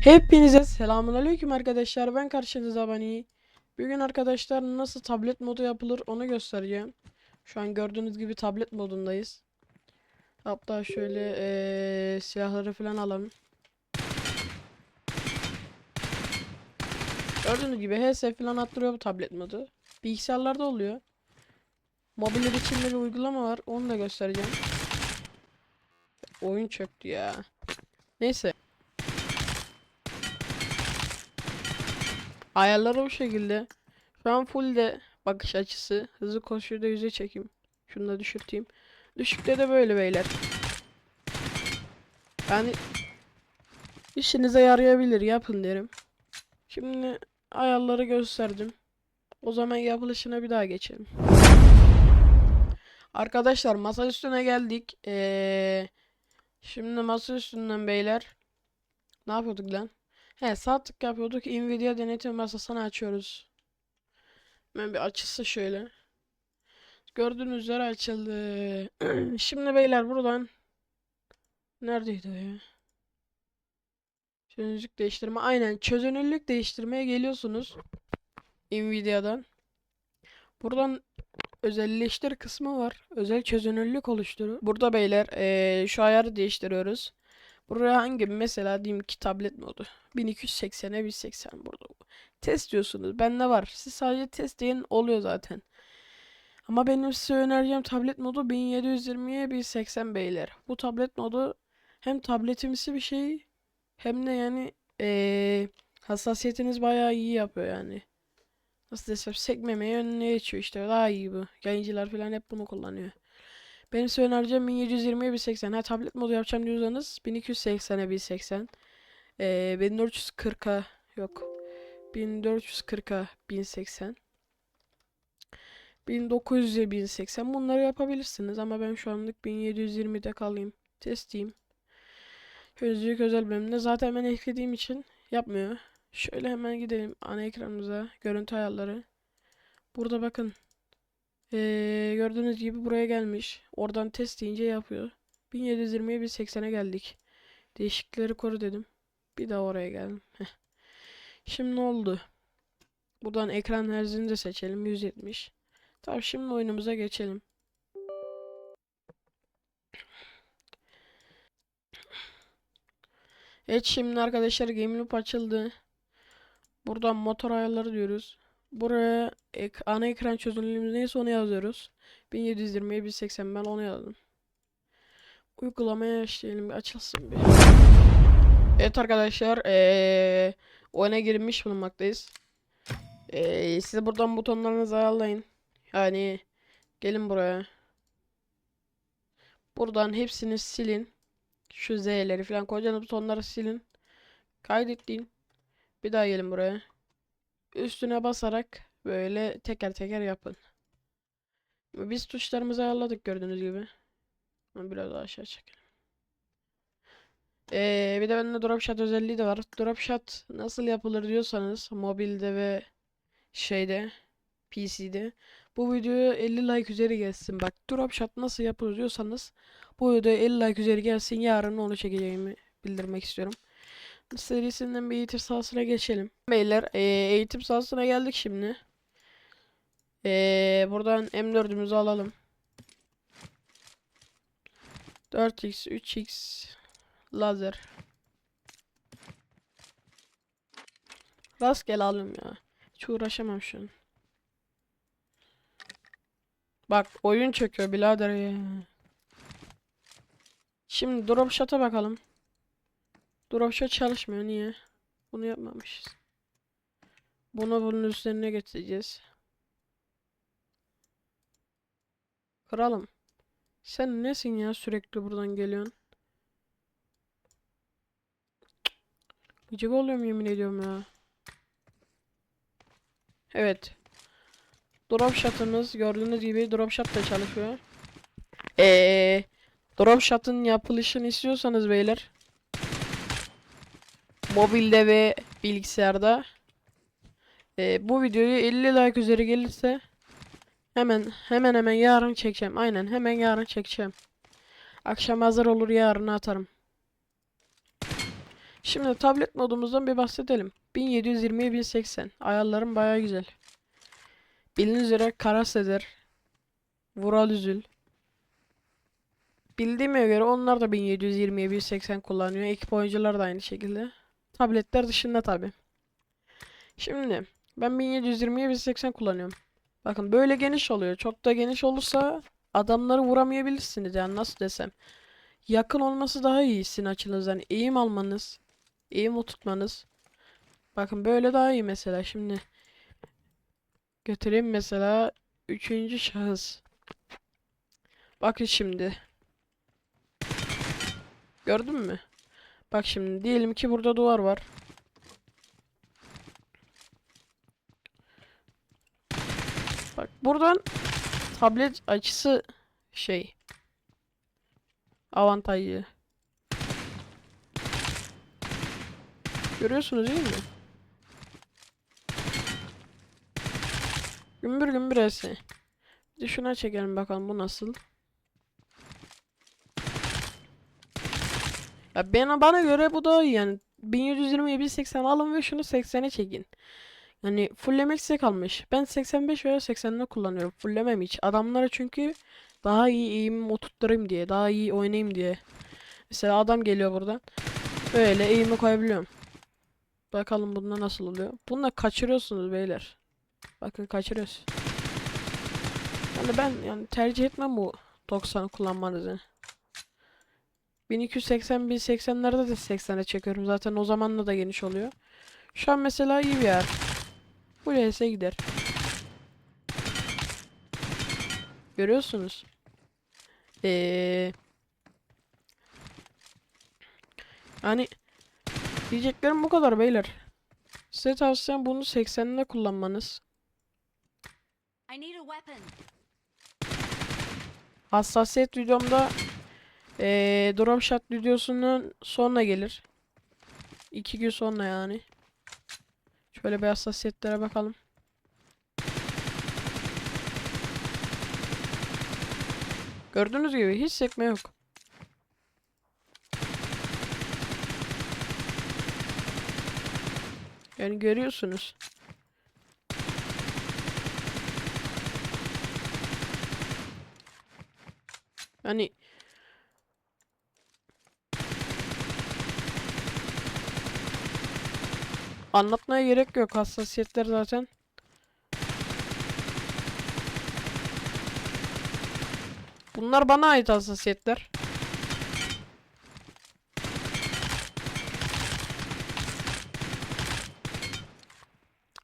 Hepinize selamun aleyküm arkadaşlar. Ben karşınızda Bani. Bugün arkadaşlar nasıl tablet modu yapılır onu göstereceğim. Şu an gördüğünüz gibi tablet modundayız. Hatta şöyle eee, silahları falan alalım. Gördüğünüz gibi HS falan attırıyor bu tablet modu. Bilgisayarlarda oluyor. Mobiller içinde bir uygulama var. Onu da göstereceğim. Oyun çöktü ya. Neyse. Ayarları bu şekilde. Şu an full de bakış açısı. Hızlı koşuyu da yüze çekeyim. Şunu da düşürteyim. Düşükte de böyle beyler. Yani işinize yarayabilir yapın derim. Şimdi ayarları gösterdim. O zaman yapılışına bir daha geçelim. Arkadaşlar masa üstüne geldik. Ee, şimdi masa üstünden beyler. Ne yapıyorduk lan? He sağ tık yapıyorduk. Nvidia denetim masasını açıyoruz. Ben bir açılsa şöyle. Gördüğünüz üzere açıldı. Şimdi beyler buradan neredeydi ya? Çözünürlük değiştirme. Aynen çözünürlük değiştirmeye geliyorsunuz. Nvidia'dan. Buradan özelleştir kısmı var. Özel çözünürlük oluşturur. Burada beyler eee, şu ayarı değiştiriyoruz. Buraya hangi mesela diyeyim ki tablet modu. 1280'e 1080 burada. Test diyorsunuz. Bende var. Siz sadece test deyin oluyor zaten. Ama benim size önereceğim tablet modu 1720'ye 1080 beyler. Bu tablet modu hem tabletimsi bir şey hem de yani eee, hassasiyetiniz bayağı iyi yapıyor yani. Nasıl desem sekmemeyi önüne geçiyor işte daha iyi bu. Yayıncılar falan hep bunu kullanıyor. Benim size önereceğim 1720'ye 1080. Ha tablet modu yapacağım diyorsanız 1280'e 1080. Ee, 1440'a yok. 1440'a 1080. 1900'e 1080 bunları yapabilirsiniz ama ben şu anlık 1720'de kalayım. Testeyim. Gözlük özel bölümünde zaten ben eklediğim için yapmıyor. Şöyle hemen gidelim ana ekranımıza. Görüntü ayarları. Burada bakın. Ee, gördüğünüz gibi buraya gelmiş. Oradan test deyince yapıyor. 1720'ye 1080'e geldik. Değişiklikleri koru dedim. Bir daha oraya geldim. Şimdi ne oldu? Buradan ekran hertzini de seçelim. 170. Tamam şimdi oyunumuza geçelim. Evet şimdi arkadaşlar Game Loop açıldı. Buradan motor ayarları diyoruz. Buraya ek, ana ekran çözünürlüğümüz neyse onu yazıyoruz. 1720'ye 1080 ben onu yazdım. Uygulamaya başlayalım bir açılsın bir. Evet arkadaşlar eee oyuna girmiş bulunmaktayız. Eee size buradan butonlarınızı ayarlayın. Yani gelin buraya. Buradan hepsini silin. Şu Z'leri falan kocaman butonları silin. Kaydettiğin. Bir daha gelin buraya. Üstüne basarak böyle teker teker yapın. Biz tuşlarımızı ayarladık gördüğünüz gibi. Biraz daha aşağı çekelim. Ee, bir de bende drop shot özelliği de var. Drop shot nasıl yapılır diyorsanız mobilde ve şeyde PC'de bu videoya 50 like üzeri gelsin. Bak drop shot nasıl yapılır diyorsanız bu videoya 50 like üzeri gelsin. Yarın onu çekeceğimi bildirmek istiyorum serisinden bir eğitim sahasına geçelim. Beyler eee, eğitim sahasına geldik şimdi. Eee, buradan M4'ümüzü alalım. 4x, 3x, lazer. Rastgele alayım ya. Hiç uğraşamam şu an. Bak oyun çöküyor birader ya. Şimdi drop shot'a bakalım. Dropshot çalışmıyor. Niye? Bunu yapmamışız. Bunu bunun üzerine getireceğiz. Kralım. Sen nesin ya sürekli buradan geliyorsun? Gıcık oluyorum yemin ediyorum ya. Evet. Dropshot'ımız gördüğünüz gibi dropshot da çalışıyor. Eee Dropshot'ın yapılışını istiyorsanız beyler mobilde ve bilgisayarda. Ee, bu videoyu 50 like üzeri gelirse hemen hemen hemen yarın çekeceğim. Aynen hemen yarın çekeceğim. Akşam hazır olur yarın atarım. Şimdi tablet modumuzdan bir bahsedelim. 1720'ye 1080. Ayarlarım baya güzel. Bildiğiniz üzere Karasedir, Vural Üzül. Bildiğime göre onlar da 1720'ye 1080 kullanıyor. Ekip oyuncular da aynı şekilde. Tabletler dışında tabi. Şimdi ben 1720'ye 1080 kullanıyorum. Bakın böyle geniş oluyor. Çok da geniş olursa adamları vuramayabilirsiniz. Yani nasıl desem. Yakın olması daha iyi sizin açınızdan. Eğim almanız, eğim oturtmanız. Bakın böyle daha iyi mesela. Şimdi götüreyim mesela üçüncü şahıs. Bakın şimdi. Gördün mü? Bak şimdi diyelim ki burada duvar var. Bak buradan tablet açısı şey avantajlı. Görüyorsunuz değil mi? Gümbür gümbür esi. Bir de şuna çekelim bakalım bu nasıl. Ya bana, bana göre bu daha iyi yani. 1720'ye 1080 alın ve şunu 80'e çekin. Yani fulllemek size kalmış. Ben 85 veya 80'de kullanıyorum. Fulllemem hiç. Adamlara çünkü daha iyi eğimimi oturtturayım diye. Daha iyi oynayayım diye. Mesela adam geliyor buradan. Böyle eğimi koyabiliyorum. Bakalım bunda nasıl oluyor. Bununla kaçırıyorsunuz beyler. Bakın kaçırıyoruz. Yani ben yani tercih etmem bu 90 kullanmanızı. 1280 1080'lerde de 80'e çekiyorum. Zaten o zamanla da geniş oluyor. Şu an mesela iyi bir yer. Bu LS gider. Görüyorsunuz. Ee, yani diyeceklerim bu kadar beyler. Size tavsiyem bunu 80'de kullanmanız. Hassasiyet videomda ee, drop shot videosunun sonuna gelir. İki gün sonra yani. Şöyle bir hassasiyetlere bakalım. Gördüğünüz gibi hiç sekme yok. Yani görüyorsunuz. Yani anlatmaya gerek yok hassasiyetler zaten. Bunlar bana ait hassasiyetler.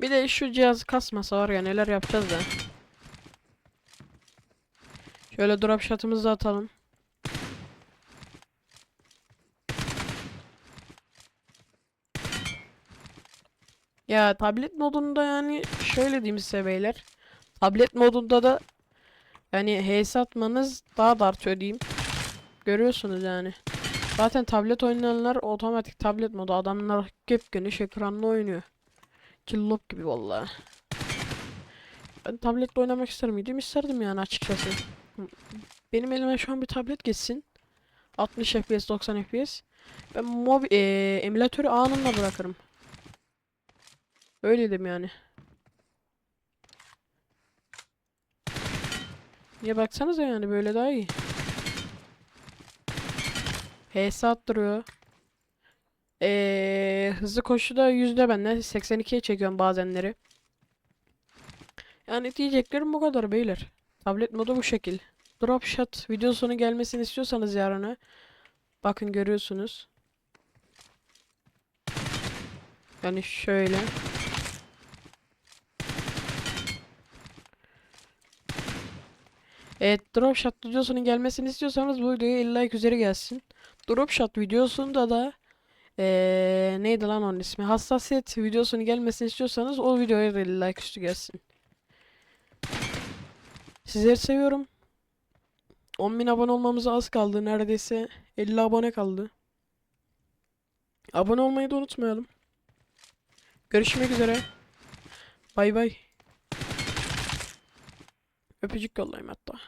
Bir de şu cihaz kasmasa var ya neler yapacağız da. Şöyle drop shot'ımızı atalım. Ya tablet modunda yani şöyle diyeyim size beyler. Tablet modunda da yani HS atmanız daha da artıyor diyeyim. Görüyorsunuz yani. Zaten tablet oynayanlar otomatik tablet modu. Adamlar hep geniş ekranlı oynuyor. Killop gibi vallahi. Ben tabletle oynamak ister miydim? İsterdim yani açıkçası. Benim elime şu an bir tablet geçsin. 60 FPS 90 FPS. Ben mob eee, emülatörü anında bırakırım. Öyleydim yani. Niye baksanıza yani böyle daha iyi. HS attırıyor. Ee, hızlı koşuda yüzde benden 82'ye çekiyorum bazenleri. Yani diyeceklerim bu kadar beyler. Tablet modu bu şekil. Drop shot videosunun gelmesini istiyorsanız yarına bakın görüyorsunuz. Yani şöyle. Evet drop videosunun gelmesini istiyorsanız bu videoya 50 like üzeri gelsin. Drop shot videosunda da ee, neydi lan onun ismi? Hassasiyet videosunun gelmesini istiyorsanız o videoya da 50 like üstü gelsin. Sizleri seviyorum. 10.000 abone olmamıza az kaldı. Neredeyse 50 abone kaldı. Abone olmayı da unutmayalım. Görüşmek üzere. Bay bay. Öpücük yollayayım hatta.